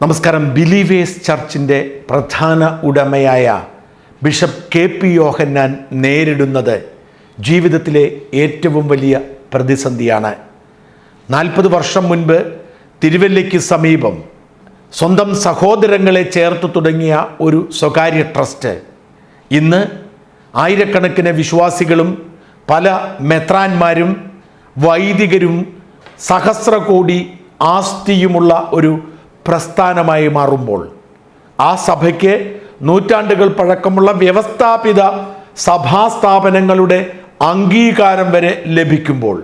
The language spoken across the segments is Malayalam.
നമസ്കാരം. ബിലീവേഴ്സ് ചർച്ചിന്റെ പ്രധാന ഉടമയായ ബിഷപ്പ് കെ പി യോഹന്നാൻ നേരിടുന്നത് ജീവിതത്തിലെ ഏറ്റവും വലിയ പ്രതിസന്ധിയാണ്. നാൽപ്പത് വർഷം മുൻപ് തിരുവല്ലയ്ക്ക് സമീപം സ്വന്തം സഹോദരങ്ങളെ ചേർത്ത് തുടങ്ങിയ ഒരു സ്വകാര്യ ട്രസ്റ്റ് ഇന്ന് ആയിരക്കണക്കിന് വിശ്വാസികളും പല മെത്രാന്മാരും വൈദികരും സഹസ്രകോടി ആസ്തിയുമുള്ള ഒരു പ്രസ്ഥാനമായി മാറുമ്പോൾ ആ സഭയ്ക്ക് നൂറ്റാണ്ടുകൾ പഴക്കമുള്ള വ്യവസ്ഥാപിത സഭാസ്ഥാപനങ്ങളുടെ അംഗീകാരം വരെ ലഭിക്കുമ്പോൾ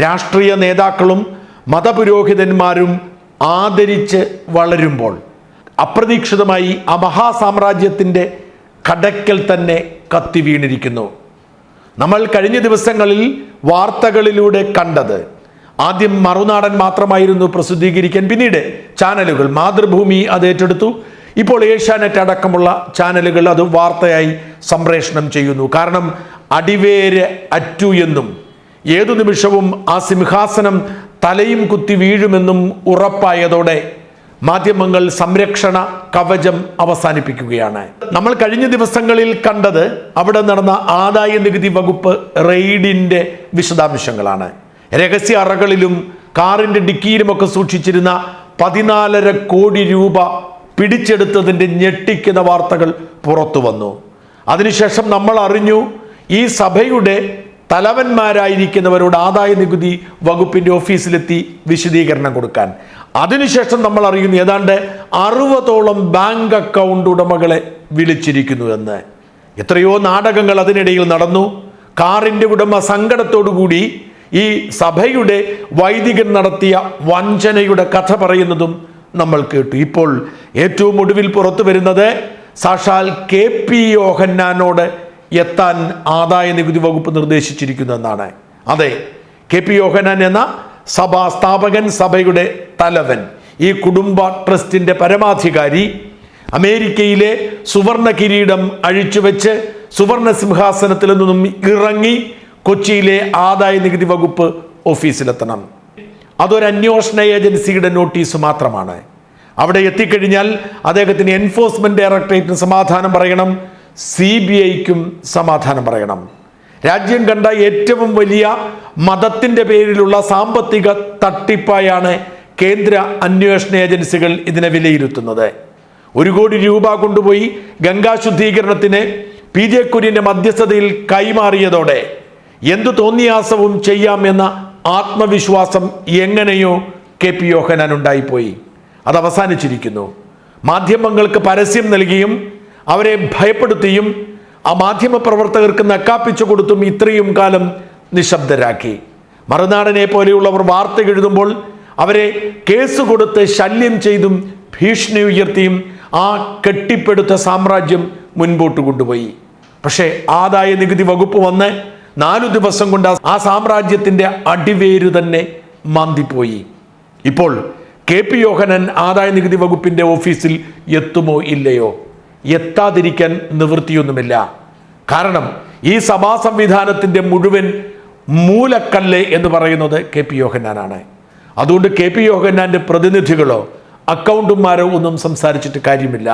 രാഷ്ട്രീയ നേതാക്കളും മതപുരോഹിതന്മാരും ആദരിച്ച് വളരുമ്പോൾ അപ്രതീക്ഷിതമായി ആ മഹാസാമ്രാജ്യത്തിന്റെ കടക്കൽ തന്നെ കത്തി വീണിരിക്കുന്നു. നമ്മൾ കഴിഞ്ഞ ദിവസങ്ങളിൽ വാർത്തകളിലൂടെ കണ്ടത് ആദ്യം മറുനാടൻ മാത്രമായിരുന്നു പ്രസിദ്ധീകരിക്കാൻ. പിന്നീട് ചാനലുകൾ മാതൃഭൂമി അത് ഏറ്റെടുത്തു. ഇപ്പോൾ ഏഷ്യാനെറ്റ് അടക്കമുള്ള ചാനലുകൾ അത് വാർത്തയായി സംപ്രേഷണം ചെയ്യുന്നു. കാരണം അടിവേര് അറ്റു എന്നും ഏതു നിമിഷവും ആ സിംഹാസനം തലയും കുത്തി വീഴുമെന്നും ഉറപ്പായതോടെ മാധ്യമങ്ങൾ സംരക്ഷണ കവചം അവസാനിപ്പിക്കുകയാണ്. നമ്മൾ കഴിഞ്ഞ ദിവസങ്ങളിൽ കണ്ടത് അവിടെ നടന്ന ആദായ നികുതി വകുപ്പ് റെയ്ഡിന്റെ വിശദാംശങ്ങളാണ്. രഹസ്യ അറകളിലും കാറിന്റെ ഡിക്കിയിലുമൊക്കെ സൂക്ഷിച്ചിരുന്ന പതിനാലര കോടി രൂപ പിടിച്ചെടുത്തതിന്റെ ഞെട്ടിക്കുന്ന വാർത്തകൾ പുറത്തു വന്നു. അതിനുശേഷം നമ്മൾ അറിഞ്ഞു ഈ സഭയുടെ തലവന്മാരായിരിക്കുന്നവരോട് ആദായ നികുതി വകുപ്പിന്റെ ഓഫീസിലെത്തി വിശദീകരണം കൊടുക്കാൻ. അതിനുശേഷം നമ്മൾ അറിയുന്നു ഏതാണ്ട് അറുപതോളം ബാങ്ക് അക്കൗണ്ട് ഉടമകളെ വിളിച്ചിരിക്കുന്നു എന്ന്. എത്രയോ നാടകങ്ങൾ അതിനിടയിൽ നടന്നു. കാറിന്റെ ഉടമ സങ്കടത്തോടുകൂടി ഈ സഭയുടെ വൈദികൻ നടത്തിയ വഞ്ചനയുടെ കഥ പറയുന്നതും നമ്മൾ കേട്ടു. ഇപ്പോൾ ഏറ്റവും ഒടുവിൽ പുറത്തു വരുന്നത് സാക്ഷാൽ കെ പി യോഹന്നാനോട് എത്താൻ ആദായ നികുതി വകുപ്പ് നിർദ്ദേശിച്ചിരിക്കുന്നു എന്നാണ്. അതെ കെ പി യോഹന്നാൻ എന്ന സഭാ സ്ഥാപകൻ സഭയുടെ തലവൻ ഈ കുടുംബ ട്രസ്റ്റിന്റെ പരമാധികാരി അമേരിക്കയിലെ സുവർണ കിരീടം അഴിച്ചുവെച്ച് സുവർണ സിംഹാസനത്തിൽ നിന്നും ഇറങ്ങി കൊച്ചിയിലെ ആദായ നികുതി വകുപ്പ് ഓഫീസിലെത്തണം. അതൊരു അന്വേഷണ ഏജൻസിയുടെ നോട്ടീസ് മാത്രമാണ്. അവിടെ എത്തിക്കഴിഞ്ഞാൽ അദ്ദേഹത്തിന് എൻഫോഴ്സ്മെന്റ് ഡയറക്ടറേറ്റിന് സമാധാനം പറയണം സി ബി ഐക്കും സമാധാനം പറയണം. രാജ്യം കണ്ട ഏറ്റവും വലിയ മതത്തിന്റെ പേരിലുള്ള സാമ്പത്തിക തട്ടിപ്പായാണ് കേന്ദ്ര അന്വേഷണ ഏജൻസികൾ ഇതിനെ വിലയിരുത്തുന്നത്. ഒരു കോടി രൂപ കൊണ്ടുപോയി ഗംഗാ ശുദ്ധീകരണത്തിന് പി ജെ കുര്യന്റെ മധ്യസ്ഥതയിൽ കൈമാറിയതോടെ എന്തു തോന്നിയാസവും ചെയ്യാമെന്ന ആത്മവിശ്വാസം എങ്ങനെയോ കെ പി യോഹനാൻ ഉണ്ടായിപ്പോയി. അത് അവസാനിച്ചിരിക്കുന്നു. മാധ്യമങ്ങൾക്ക് പരസ്യം നൽകിയും അവരെ ഭയപ്പെടുത്തിയും ആ മാധ്യമ പ്രവർത്തകർക്ക് നക്കാപ്പിച്ചു കൊടുത്തും ഇത്രയും കാലം നിശബ്ദരാക്കി. മറുനാടനെ പോലെയുള്ളവർ വാർത്ത എഴുതുമ്പോൾ അവരെ കേസ് കൊടുത്ത് ശല്യം ചെയ്തും ഭീഷണി ഉയർത്തിയും ആ കെട്ടിപ്പടുത്ത സാമ്രാജ്യം മുൻപോട്ട് കൊണ്ടുപോയി. പക്ഷേ ആദായ നികുതി വകുപ്പ് വന്ന് നാലു ദിവസം കൊണ്ട് ആ സാമ്രാജ്യത്തിന്റെ അടിവേര് തന്നെ മാന്തിപ്പോയി. ഇപ്പോൾ കെ പി യോഹനൻ ആദായ നികുതി വകുപ്പിന്റെ ഓഫീസിൽ എത്തുമോ ഇല്ലയോ? എത്താതിരിക്കാൻ നിവൃത്തിയൊന്നുമില്ല. കാരണം ഈ സഭാ സംവിധാനത്തിന്റെ മുഴുവൻ മൂലക്കല്ല് എന്ന് പറയുന്നത് കെ പി യോഹന്നാനാണ്. അതുകൊണ്ട് കെ പി യോഹന്നാന്റെ പ്രതിനിധികളോ അക്കൗണ്ടുമാരോ ഒന്നും സംസാരിച്ചിട്ട് കാര്യമില്ല.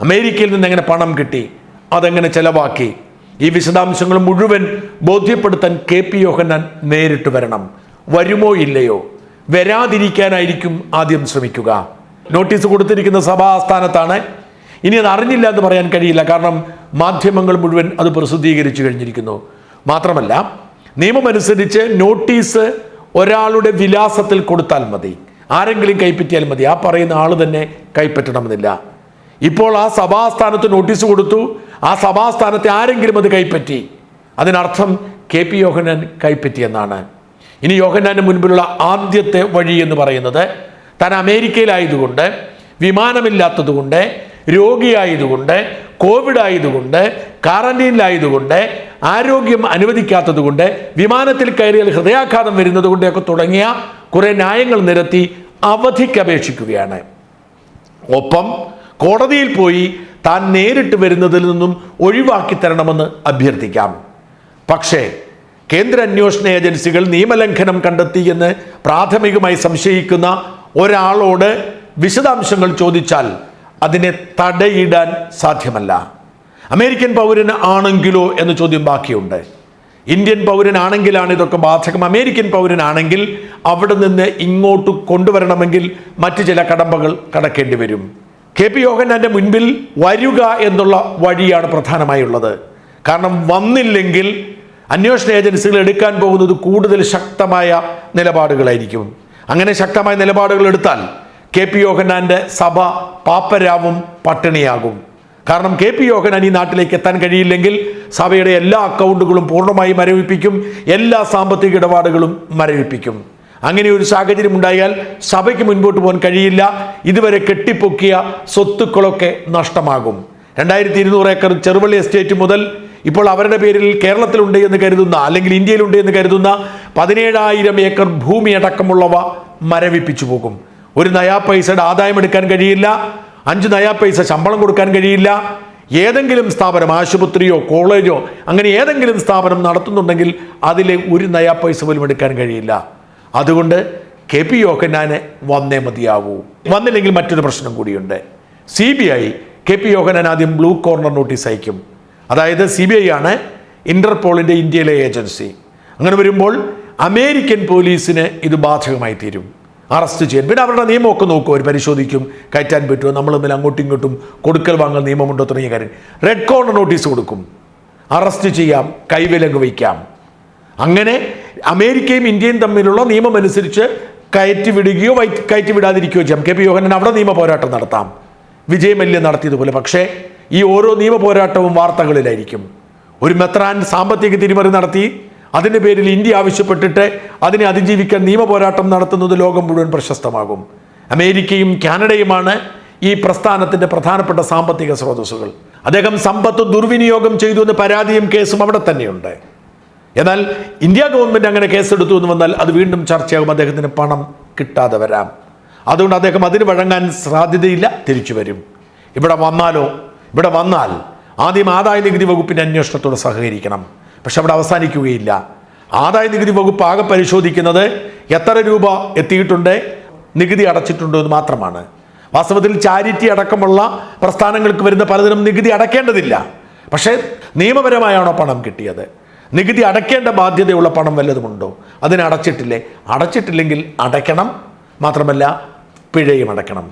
അമേരിക്കയിൽ നിന്ന് എങ്ങനെ പണം കിട്ടി? അതെങ്ങനെ ചെലവാക്കി? ഈ വിശദാംശങ്ങൾ മുഴുവൻ ബോധ്യപ്പെടുത്താൻ കെ പി യോഹന്നാൻ നേരിട്ട് വരണം. വരുമോ ഇല്ലയോ? വരാതിരിക്കാനായിരിക്കും ആദ്യം ശ്രമിക്കുക. നോട്ടീസ് കൊടുത്തിരിക്കുന്ന സഭാസ്ഥാനത്താണ്. ഇനി അത് അറിഞ്ഞില്ല എന്ന് പറയാൻ കഴിയില്ല. കാരണം മാധ്യമങ്ങൾ മുഴുവൻ അത് പ്രസിദ്ധീകരിച്ചു കഴിഞ്ഞിരിക്കുന്നു. മാത്രമല്ല നിയമമനുസരിച്ച് നോട്ടീസ് ഒരാളുടെ വിലാസത്തിൽ കൊടുത്താൽ മതി. ആരെങ്കിലും കൈപ്പറ്റിയാൽ മതി. ആ പറയുന്ന ആൾ തന്നെ കൈപ്പറ്റണമെന്നില്ല. ഇപ്പോൾ ആ സഭാസ്ഥാനത്ത് നോട്ടീസ് കൊടുത്തു. ആ സഭാസ്ഥാനത്തെ ആരെങ്കിലും അത് കൈപ്പറ്റി? അതിനർത്ഥം കെ പി യോഹനാൻ കൈപ്പറ്റിയെന്നാണ്. ഇനി യോഹനാന് മുൻപിലുള്ള ആദ്യത്തെ വഴി എന്ന് പറയുന്നത് താൻ അമേരിക്കയിലായതുകൊണ്ട് വിമാനമില്ലാത്തതുകൊണ്ട് രോഗിയായതുകൊണ്ട് കോവിഡ് ആയതുകൊണ്ട് ക്വാറന്റീനിലായതുകൊണ്ട് ആരോഗ്യം അനുവദിക്കാത്തതുകൊണ്ട് വിമാനത്തിൽ കയറിയാൽ ഹൃദയാഘാതം വരുന്നത് കൊണ്ടൊക്കെ തുടങ്ങിയ കുറേ ന്യായങ്ങൾ നിരത്തി അവധിക്ക് അപേക്ഷിക്കുകയാണ് ഒപ്പം കോടതിയിൽ പോയി താൻ നേരിട്ട് വരുന്നതിൽ നിന്നും ഒഴിവാക്കി തരണമെന്ന് അഭ്യർത്ഥിക്കാം. പക്ഷേ കേന്ദ്ര അന്വേഷണ ഏജൻസികൾ നിയമലംഘനം കണ്ടെത്തി എന്ന് പ്രാഥമികമായി സംശയിക്കുന്ന ഒരാളോട് വിശദാംശങ്ങൾ ചോദിച്ചാൽ അതിനെ തടയിടാൻ സാധ്യമല്ല. അമേരിക്കൻ പൗരൻ ആണെങ്കിലോ എന്ന ചോദ്യം ബാക്കിയുണ്ട്. ഇന്ത്യൻ പൗരനാണെങ്കിലാണ് ഇതൊക്കെ ബാധകം. അമേരിക്കൻ പൗരനാണെങ്കിൽ അവിടെ നിന്ന് ഇങ്ങോട്ട് കൊണ്ടുവരണമെങ്കിൽ മറ്റു ചില കടമ്പകൾ കടക്കേണ്ടി വരും. കെ പി യോഹന്നാന്റെ മുൻപിൽ വരിക എന്നുള്ള വഴിയാണ് പ്രധാനമായുള്ളത്. കാരണം വന്നില്ലെങ്കിൽ അന്വേഷണ ഏജൻസികൾ എടുക്കാൻ പോകുന്നത് കൂടുതൽ ശക്തമായ നിലപാടുകളായിരിക്കും. അങ്ങനെ ശക്തമായ നിലപാടുകൾ എടുത്താൽ കെ പി യോഹന്നാന്റെ സഭ പാപ്പരാവും പട്ടിണിയാകും. കാരണം കെ പി യോഹനാൻ ഈ നാട്ടിലേക്ക് എത്താൻ കഴിയില്ലെങ്കിൽ സഭയുടെ എല്ലാ അക്കൗണ്ടുകളും പൂർണമായി മരവിപ്പിക്കും എല്ലാ സാമ്പത്തിക ഇടപാടുകളും മരവിപ്പിക്കും. അങ്ങനെ ഒരു സാഹചര്യം ഉണ്ടായാൽ സഭയ്ക്ക് മുൻപോട്ട് പോകാൻ കഴിയില്ല. ഇതുവരെ കെട്ടിപ്പൊക്കിയ സ്വത്തുക്കളൊക്കെ നഷ്ടമാകും. രണ്ടായിരത്തി ഇരുന്നൂറ് ഏക്കർ ചെറുവള്ളി എസ്റ്റേറ്റ് മുതൽ ഇപ്പോൾ അവരുടെ പേരിൽ കേരളത്തിലുണ്ട് എന്ന് കരുതുന്ന അല്ലെങ്കിൽ ഇന്ത്യയിലുണ്ട് എന്ന് കരുതുന്ന പതിനേഴായിരം ഏക്കർ ഭൂമി അടക്കമുള്ളവ മരവിപ്പിച്ചു പോകും. ഒരു നയാ പൈസയുടെ ആദായം എടുക്കാൻ കഴിയില്ല. അഞ്ച് നയാ പൈസ ശമ്പളം കൊടുക്കാൻ കഴിയില്ല. ഏതെങ്കിലും സ്ഥാപനം ആശുപത്രിയോ കോളേജോ അങ്ങനെ ഏതെങ്കിലും സ്ഥാപനം നടത്തുന്നുണ്ടെങ്കിൽ അതിലെ ഒരു നയാ പൈസ പോലും എടുക്കാൻ കഴിയില്ല. അതുകൊണ്ട് കെ പി യോഹനാന് വന്നേ മതിയാവൂ. വന്നില്ലെങ്കിൽ മറ്റൊരു പ്രശ്നം കൂടിയുണ്ട്. C B I K P Yohannan ആദ്യം ബ്ലൂ കോർണർ നോട്ടീസ് അയക്കും. അതായത് സി ബി ഐ ആണ് ഇന്റർപോളിന്റെ ഇന്ത്യയിലെ ഏജൻസി. അങ്ങനെ വരുമ്പോൾ അമേരിക്കൻ പോലീസിന് ഇത് ബാധകമായി തീരും. അറസ്റ്റ് ചെയ്യാൻ. പിന്നെ അവരുടെ നിയമമൊക്കെ നോക്കും. അവർ പരിശോധിക്കും. കയറ്റാൻ പറ്റുമോ? നമ്മൾ തമ്മിൽ അങ്ങോട്ടും ഇങ്ങോട്ടും കൊടുക്കൽ വാങ്ങൽ നിയമമുണ്ടോ തുടങ്ങിയ കാര്യം. റെഡ് കോർണർ നോട്ടീസ് കൊടുക്കും. അറസ്റ്റ് ചെയ്യാം. കൈവിലങ്ങ് വയ്ക്കാം. അങ്ങനെ അമേരിക്കയും ഇന്ത്യയും തമ്മിലുള്ള നിയമം അനുസരിച്ച് കയറ്റി വിടുകയോ കയറ്റി വിടാതിരിക്കുകയോ ചെയ്യാം. കെ പി യോഹനൻ അവിടെ നിയമ പോരാട്ടം നടത്താം. വിജയമല്യം നടത്തിയതുപോലെ. പക്ഷേ ഈ ഓരോ നിയമ പോരാട്ടവും വാർത്തകളിലായിരിക്കും. ഒരു മെത്രാൻ സാമ്പത്തിക തിരിമറി നടത്തി അതിന്റെ പേരിൽ ഇന്ത്യ ആവശ്യപ്പെട്ടിട്ട് അതിനെ അതിജീവിക്കാൻ നിയമ പോരാട്ടം നടത്തുന്നത് ലോകം മുഴുവൻ പ്രശസ്തമാകും. അമേരിക്കയും കാനഡയുമാണ് ഈ പ്രസ്ഥാനത്തിന്റെ പ്രധാനപ്പെട്ട സാമ്പത്തിക സ്രോതസ്സുകൾ. അദ്ദേഹം സമ്പത്ത് ദുർവിനിയോഗം ചെയ്തു എന്ന് പരാതിയും കേസും അവിടെ തന്നെയുണ്ട്. എന്നാൽ ഇന്ത്യ ഗവൺമെന്റ് അങ്ങനെ കേസെടുത്തു എന്ന് വന്നാൽ അത് വീണ്ടും ചർച്ചയാകും. അദ്ദേഹത്തിന് പണം കിട്ടാതെ വരാം. അതുകൊണ്ട് അദ്ദേഹം അതിന് വഴങ്ങാൻ സാധ്യതയില്ല. തിരിച്ചു വരും. ഇവിടെ വന്നാലോ? ഇവിടെ വന്നാൽ ആദ്യം ആദായ നികുതി വകുപ്പിന്റെ അന്വേഷണത്തോട് സഹകരിക്കണം. പക്ഷെ അവിടെ അവസാനിക്കുകയില്ല. ആദായ നികുതി വകുപ്പ് ആകെ പരിശോധിക്കുന്നത് എത്ര രൂപ എത്തിയിട്ടുണ്ട്? നികുതി അടച്ചിട്ടുണ്ടോ എന്ന് മാത്രമാണ്. വാസ്തവത്തിൽ ചാരിറ്റി അടക്കമുള്ള പ്രസ്ഥാനങ്ങൾക്ക് വരുന്ന പലതിനും നികുതി അടക്കേണ്ടതില്ല. പക്ഷേ നിയമപരമായാണോ പണം കിട്ടിയത്? നികുതി അടയ്ക്കേണ്ട ബാധ്യതയുള്ള പണം വല്ലതുമുണ്ടോ? അതിന് അടച്ചിട്ടില്ലേ? അടച്ചിട്ടില്ലെങ്കിൽ അടയ്ക്കണം. മാത്രമല്ല പിഴയും അടയ്ക്കണം.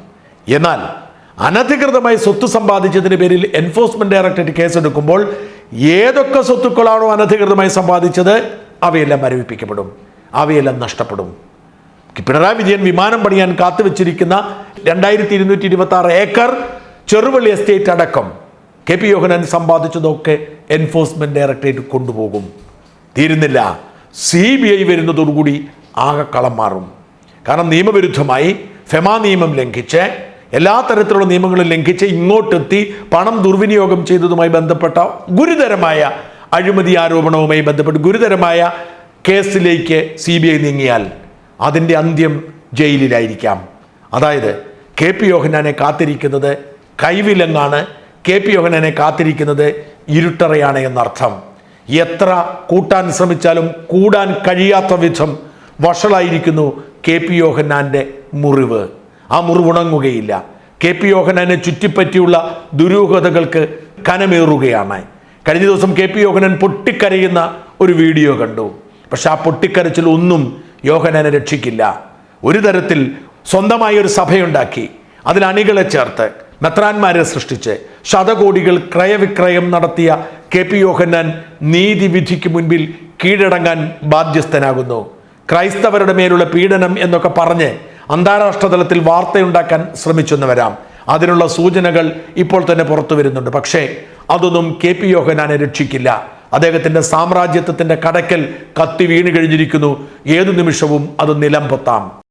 എന്നാൽ അനധികൃതമായി സ്വത്ത് സമ്പാദിച്ചതിന് പേരിൽ എൻഫോഴ്സ്മെന്റ് ഡയറക്ടറേറ്റ് കേസെടുക്കുമ്പോൾ ഏതൊക്കെ സ്വത്തുക്കളാണോ അനധികൃതമായി സമ്പാദിച്ചത്? അവയെല്ലാം മരവിപ്പിക്കപ്പെടും. അവയെല്ലാം നഷ്ടപ്പെടും. പിണറായി വിജയൻ വിമാനം പണിയാൻ കാത്തുവച്ചിരിക്കുന്ന രണ്ടായിരത്തി ഇരുന്നൂറ്റി ഇരുപത്തി ആറ് ഏക്കർ ചെറുവള്ളി എസ്റ്റേറ്റ് അടക്കം. കെ പി യോഹനൻ സമ്പാദിച്ചതൊക്കെ എൻഫോഴ്സ്മെന്റ് ഡയറക്ടറേറ്റ് കൊണ്ടുപോകും. തീരുന്നില്ല. സി ബി ഐ വരുന്നതോടുകൂടി ആകെ കളം മാറും. കാരണം നിയമവിരുദ്ധമായി ഫെമാ നിയമം ലംഘിച്ച് എല്ലാ തരത്തിലുള്ള നിയമങ്ങളും ലംഘിച്ച് ഇങ്ങോട്ടെത്തി പണം ദുർവിനിയോഗം ചെയ്തതുമായി ബന്ധപ്പെട്ട ഗുരുതരമായ അഴിമതി ആരോപണവുമായി ബന്ധപ്പെട്ട് ഗുരുതരമായ കേസിലേക്ക് സി ബി ഐ നീങ്ങിയാൽ അതിന്റെ അന്ത്യം ജയിലിലായിരിക്കാം. അതായത് കെ പി യോഹനാനെ കാത്തിരിക്കുന്നത് കൈവിലങ്ങാണ് കെ പി യോഹനനെ കാത്തിരിക്കുന്നത് ഇരുട്ടറയാണ് എന്നർത്ഥം. എത്ര കൂട്ടാൻ ശ്രമിച്ചാലും കൂടാൻ കഴിയാത്ത വിധം വഷളായിരിക്കുന്നു കെ പി യോഹന്നാന്റെ മുറിവ്. ആ മുറിവുണങ്ങുകയില്ല. കെ പി യോഹനാനെ ചുറ്റിപ്പറ്റിയുള്ള ദുരൂഹതകൾക്ക് കനമേറുകയാണ്. കഴിഞ്ഞ ദിവസം കെ പി യോഹനൻ പൊട്ടിക്കരയുന്ന ഒരു വീഡിയോ കണ്ടു. പക്ഷെ ആ പൊട്ടിക്കരച്ചിൽ ഒന്നും യോഹനനെ രക്ഷിക്കില്ല. ഒരു തരത്തിൽ സ്വന്തമായി ഒരു സഭയുണ്ടാക്കി. അതിൽ അണികളെ ചേർത്ത്. മെത്രാന്മാരെ സൃഷ്ടിച്ച് ശതകോടികൾ ക്രയവിക്രയം നടത്തിയ കെ പി യോഹന്നാൻ നീതിവിധിക്ക് മുൻപിൽ കീഴടങ്ങാൻ ബാധ്യസ്ഥനാകുന്നു. ക്രൈസ്തവരുടെ മേലുള്ള പീഡനം എന്നൊക്കെ പറഞ്ഞ് അന്താരാഷ്ട്ര തലത്തിൽ വാർത്തയുണ്ടാക്കാൻ ശ്രമിച്ചെന്ന് വരാം അതിനുള്ള സൂചനകൾ ഇപ്പോൾ തന്നെ പുറത്തു വരുന്നുണ്ട്. പക്ഷേ അതൊന്നും കെ പി യോഹനാനെ രക്ഷിക്കില്ല. അദ്ദേഹത്തിന്റെ സാമ്രാജ്യത്വത്തിന്റെ കടക്കൽ കത്തി വീണ് കഴിഞ്ഞിരിക്കുന്നു. ഏതു നിമിഷവും അത് നിലം പൊത്താം